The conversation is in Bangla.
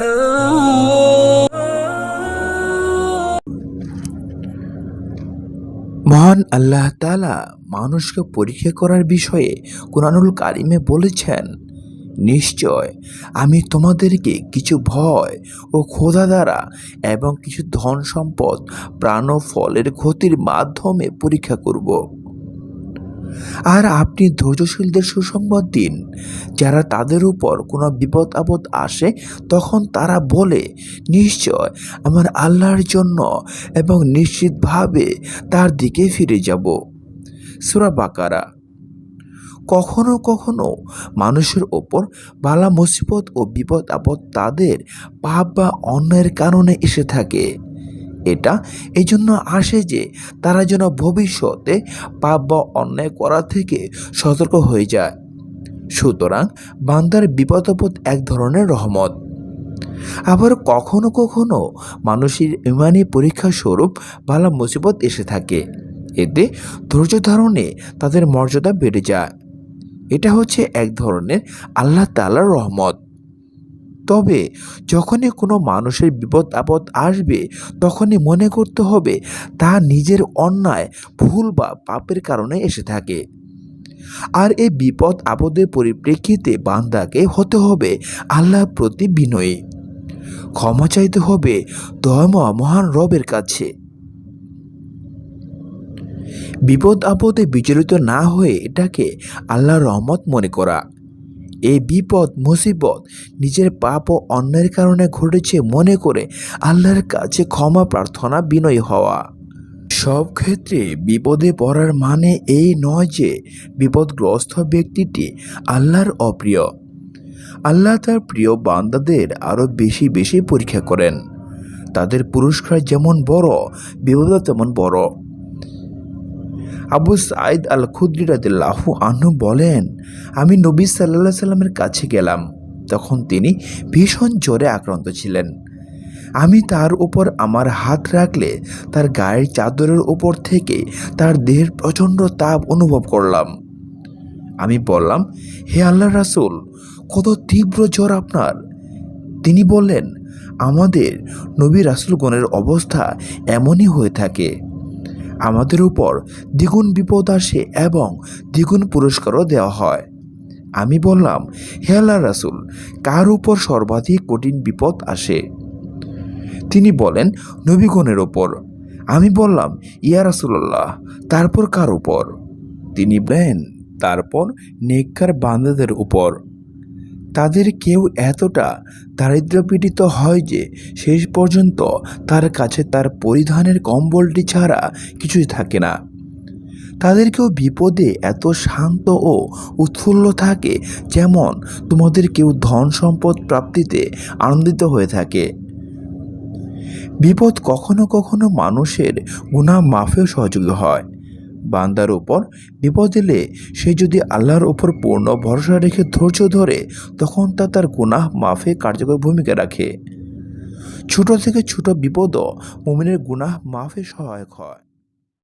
মহান আল্লাহ তাআলা মানুষকে পরীক্ষা করার বিষয়ে কোরআনুল কারিমে বলেছেন, নিশ্চয় আমি তোমাদেরকে কিছু ভয় ও ক্ষোধা দ্বারা এবং কিছু ধন সম্পদ, প্রাণ ফলের ক্ষতির মাধ্যমে পরীক্ষা করব। আর আপনি ধৈর্যশীলদের সুসংবাদ দিন। যারা তাদের উপর কোনো বিপদ আপদ আসে, তখন তারা বলে, নিশ্চয় আমার আল্লাহর জন্য এবং নিশ্চিতভাবে তার দিকে ফিরে যাব। সুরা বাকারা। কখনো কখনো মানুষের ওপর বালা মুসিবত ও বিপদ আপদ তাদের পাপ বা অন্যের কারণে এসে থাকে। এটা। এই জন্য আসে যে, তারা যেন ভবিষ্যতে পাপ বা অন্যায় করা থেকে সতর্ক হয়ে যায়। সুতরাং বান্দার বিপদ আপদ এক ধরনের রহমত। আবার কখনো কখনো মানুষের ইমানি পরীক্ষা স্বরূপ বালা মুসিবত এসে থাকে। এতে ধৈর্য ধারণে তাদের মর্যাদা বেড়ে যায়। এটা হচ্ছে এক ধরনের আল্লাহ তালার রহমত। তবে যখনই কোনো মানুষের বিপদ আপদ আসবে, তখনই মনে করতে হবে তা নিজের অন্যায়, ভুল বা পাপের কারণে এসে থাকে। আর এই বিপদ আপদের পরিপ্রেক্ষিতে বান্দাকে হতে হবে আল্লাহর প্রতি বিনয়ী। ক্ষমা চাইতে হবে দয়াময় মহান রবের কাছে। বিপদ আপদে বিচলিত না হয়ে এটাকে আল্লাহর রহমত মনে করা। এই বিপদ, মুসিবত নিজের পাপ ও অন্যের কারণে ঘটেছে মনে করে আল্লাহর কাছে ক্ষমা, প্রার্থনা, বিনয় হওয়া। সব ক্ষেত্রে বিপদে পড়ার মানে এই নয় যে বিপদগ্রস্ত ব্যক্তিটি আল্লাহর অপ্রিয়। আল্লাহ তার প্রিয় বান্দাদের আরও বেশি বেশি পরীক্ষা করেন। তাদের পুরস্কার যেমন বড় বিপদ তেমন বড়। আবু সাইদ আল খুদ্রি রাদিল্লাহু আনহু বলেন, আমি নবী সাল্লাহ সাল্লামের কাছে গেলাম। তখন তিনি ভীষণ জ্বরে আক্রান্ত ছিলেন। আমি তার উপর আমার হাত রাখলে তার গায়ের চাদরের উপর থেকে তার দেহের প্রচণ্ড তাপ অনুভব করলাম। আমি বললাম, হে আল্লাহ রাসুল, কত তীব্র জ্বর আপনার? তিনি বললেন, আমাদের নবী রাসুলগণের অবস্থা এমনই হয়ে থাকে। আমাদের উপর দ্বিগুণ বিপদ আসে এবং দ্বিগুণ পুরস্কারও দেওয়া হয়। আমি বললাম, হে আল্লাহ রাসুল, কার উপর সর্বাধিক কঠিন বিপদ আসে? তিনি বলেন, নবীগণের ওপর আমি বললাম, ইয়া রাসুল্লাহ তারপর কার উপর? তিনি বলেন, তারপর নেককার বান্দাদের উপর। তাদের কেউ এতটা দারিদ্র্যপীড়িত হয় যে শেষ পর্যন্ত তার কাছে তার পরিধানের কম্বলটি ছাড়া কিছুই থাকে না। তাদের কেউ বিপদে এত শান্ত ও উৎফুল্ল থাকে যেমন তোমাদের কেউ ধন সম্পদ প্রাপ্তিতে আনন্দিত হয়ে থাকে। বিপদ কখনো কখনো মানুষের গুণা মাফেও সহযোগী হয়। বান্দার উপর বিপদ এলে সে যদি আল্লাহর উপর পূর্ণ ভরসা রেখে ধৈর্য ধরে, তখন তা তার গুনাহ মাফে কার্যকর ভূমিকা রাখে। ছোট থেকে ছোট বিপদও মুমিনের গুনাহ মাফে সহায়ক হয়।